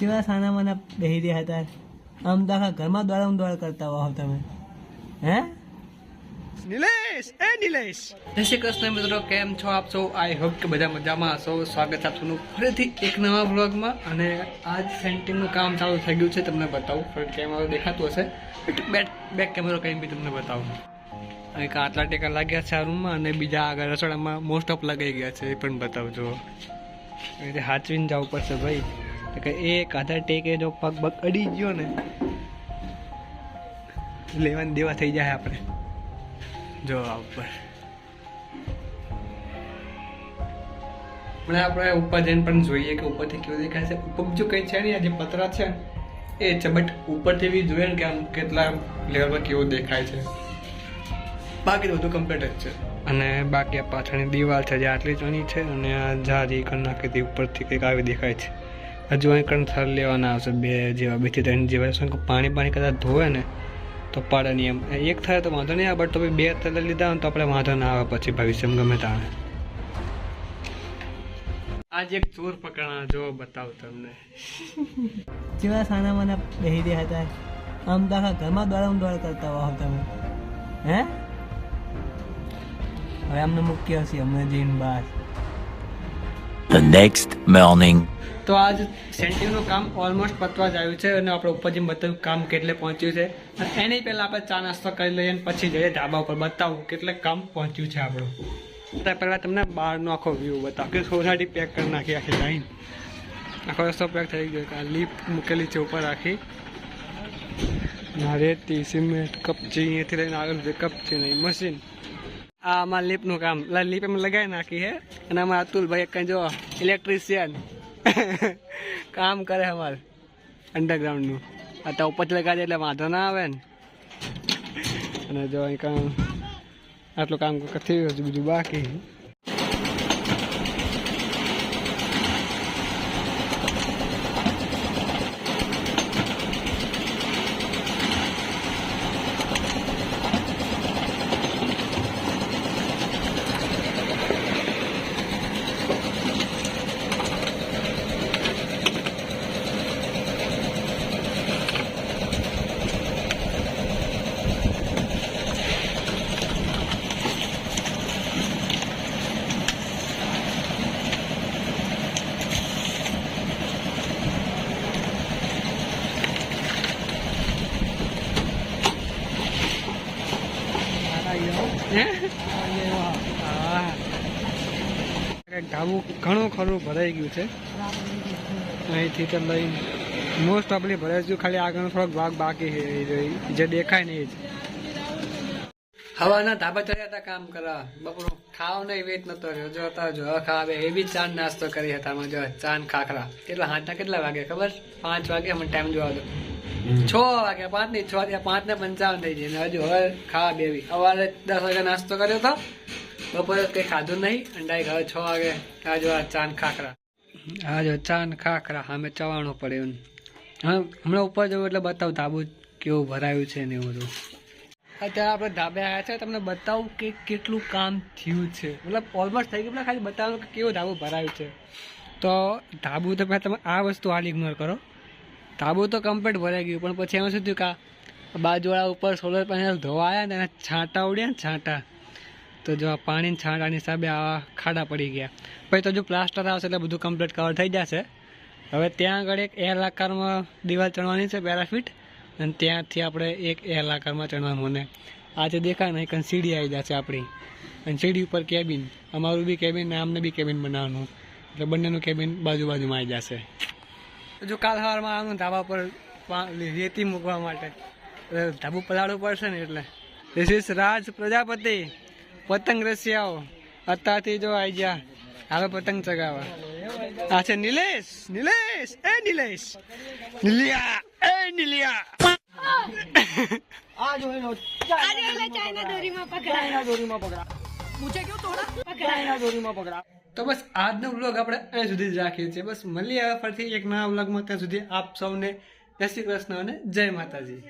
જેવા સાના માના બેહી રહ્યા હતા. આમ તો આખા ઘરમાં દોડમ દ્વારા કરતા હોવ તમે. હે? નિલેશ એ નિલેશ. જય શ્રી કૃષ્ણ મિત્રો કેમ છો આપ સૌ? આઈ હોપ કે બધા મજામાં હશો. સ્વાગત છે આપનું ફરીથી એક નવા બ્લોગમાં અને આજ સેન્ટિંગનું કામ ચાલુ થઈ ગયું છે તમને બતાવું. ફ્રન્ટ કેમેરો દેખાતું હશે બેક બેક કેમેરો કંઈ બી તમને બતાવું. એક આટલા ટેકા લાગ્યા છે આ રૂમમાં અને બીજા આગળ રસોડામાં મોસ્ટ ઓફ લગાઈ ગયા છે એ પણ બતાવજો. એ રીતે હાચવીને જવું પડશે ભાઈ. કે એક આધા ટેકે જો પગ પગ અડી ગયો ને, લેવાન દેવા થઈ જાય આપણે. જો ઉપર. હમણાં આપણે ઉપર જઈને પણ જોઈએ કે ઉપરથી કેવું દેખાય છે. ઉપર બીજું કંઈ છે નહીં, આ જે પતરા છે, એ છે બટ ઉપરથી બી જોઈએ ને કે આમ કેટલા લેવલ કેવું દેખાય છે. બાકી બધું કમ્પ્લીટ જ છે. અને બાકી આ પાછળની દિવાલ છે જે આટલી ચણી છે અને આ જારી કરી નાખી ઉપરથી કંઈક આવી દેખાય છે. હજુ અહીં લેવાના આવશે બે જેવા, બેથી ત્રણ જેવા. શું પાણી પાણી કદાચ ધોવે ને, તો પાડે એમ. એક થાય તો વાંધો નહીં આવે બટ તો બે તલે લીધા હોય તો આપણે વાંધો ના આવે પછી ભવિષ્યમાં ગમે તાણે આજે એક ચોર પકડાણા, જો બતાવ તમને. જેવા સાના મને બેહી દે હતા. આમ દાખા ઘરમાં દોડમ દોડ કરતા હોવ તમે. હે? હવે અમને મૂક્યા હશે અમને જઈને બહાર. The નેક્સ્ટ મોર્નિંગ તો આજ સેન્ટિંગનું કામ ઓલમોસ્ટ પતવા જ આવ્યું છે અને આપણે ઉપર જઈને બતાવ્યું કામ કેટલે પહોંચ્યું છે. અને એની પહેલાં આપણે ચા નાસ્તો કરી લઈએ અને પછી જઈએ ધાબા ઉપર. બતાવું કેટલે કામ પહોંચ્યું છે આપણું. ત્યાં પહેલાં તમને બહારનો આખો વ્યૂ બતાવો. કે સોસાયટી પેક કરી નાખી આખી લાઈન આખો રસ્તો પેક થઈ ગયો. આ લીપ મૂકેલી છે ઉપર આખી. ના રેતી સિમેન્ટ, કપચી અહીંયાથી લઈને આગળ કપ કપચી નહીં મશીન આ અમારા લીપનું કામ. લીપ એમ લગાવી નાખી છે અને અમારા અતુલભાઈ કંઈ જો ઇલેક્ટ્રિશિયન કામ કરે અમારે અંડરગ્રાઉન્ડનું તો ઉપરથી લગાડે એટલે વાંધો ના આવે ને. અને જો અહીં કામ, આટલું કામ થયું બીજું બાકી. કંઈક ઘણું ખરું ભરાઈ ગયું છે. અહીંથી તો લઈ મોસ્ટ ઓફલી ભરાઈ ગયું, ખાલી આગળનો થોડોક ભાગ બાકી જે દેખાય નહીં જ. હવાના ધાબા ચડ્યા હતા કામ કરવા. બપોર ખાવ નહીં એવી નતો રહ્યો. જો હતા, જો ખાવે એવી ચાન નાસ્તો કરી હતા જો ચાંદ ખાખરા. કેટલા હાથના કેટલા વાગે ખબર? પાંચ વાગે અમને ટાઈમ જોવા દો. છ વાગે પાંચની છ થી પાંચ ને પંચાવન થઈ જાય. ને હજુ હવે ખાવા બેવી સવારે દસ વાગે નાસ્તો કર્યો હતો બપોરે કંઈ ખાધું નહીં. અંડાઈ હવે છ વાગે આજો આ ચાંદ ખાખરા. આ જો ચાંદ ખાખરા, સામે ચવાણું પડ્યું હા, હમણાં ઉપર જવું એટલે બતાવું ધાબુ કેવું ભરાયું છે ને એવું બધું. અત્યારે આપણે ધાબે આવ્યા છે, તમને બતાવું કે કેટલું કામ થયું છે. મતલબ ઓલમોસ્ટ થઈ ગયું ખાલી બતાવવાનું કે કેવું ધાબુ ભરાયું છે. તો ધાબુ તો પહેલાં તમે આ વસ્તુ હાલ ઇગ્નોર કરો. ધાબુ તો કમ્પ્લીટ ભરાઈ ગયું, પણ પછી એમાં શું થયું કે બાજુવાળા ઉપર સોલર પેનલ ધોવાયા ને છાંટા ઉડ્યા ને છાંટા. તો જો આ પાણીના છાંટાની હિસાબે આવા ખાડા પડી ગયા. પછી તો જો પ્લાસ્ટર આવશે એટલે બધું કમ્પ્લીટ કવર થઈ જશે. હવે ત્યાં આગળ એક એલ આકારમાં દિવાલ ચણવાની છે પેરાફિટ અને ત્યાંથી આપણે એક એલ આકારમાં ચણવાનું મને આ જે દેખાય ને, એક સીડી આવી જશે આપણી. અને સીડી ઉપર કેબિન અમારું બી કેબિન ને આમને બી કેબિન બનાવવાનું. એટલે બંનેનું કેબિન બાજુ બાજુમાં આવી જશે. જો કાલ સવારમાં આનું ધાબા પર રેતી મૂકવા માટે. ધાબુ પલાળવું પડશે ને એટલે. This is Raj Prajapati. પતંગ રસિયાઓ. અત્યારથી જો આવી ગયા. હવે પતંગ ચગાવવા. આ છે નિલેશ. નિલેશ! એ નિલેશ! નિલિયા! એ નિલિયા! આજે ઓલા ચાઇના દોરીમાં પકડાય. તો બસ આજનો વ્લોગ આપણે અહીં સુધી જ રાખીએ છીએ. બસ મળીએ ફરીથી એક નવા વ્લોગમાં ત્યાં સુધી આપ સૌને જય શ્રી કૃષ્ણ અને જય માતાજી.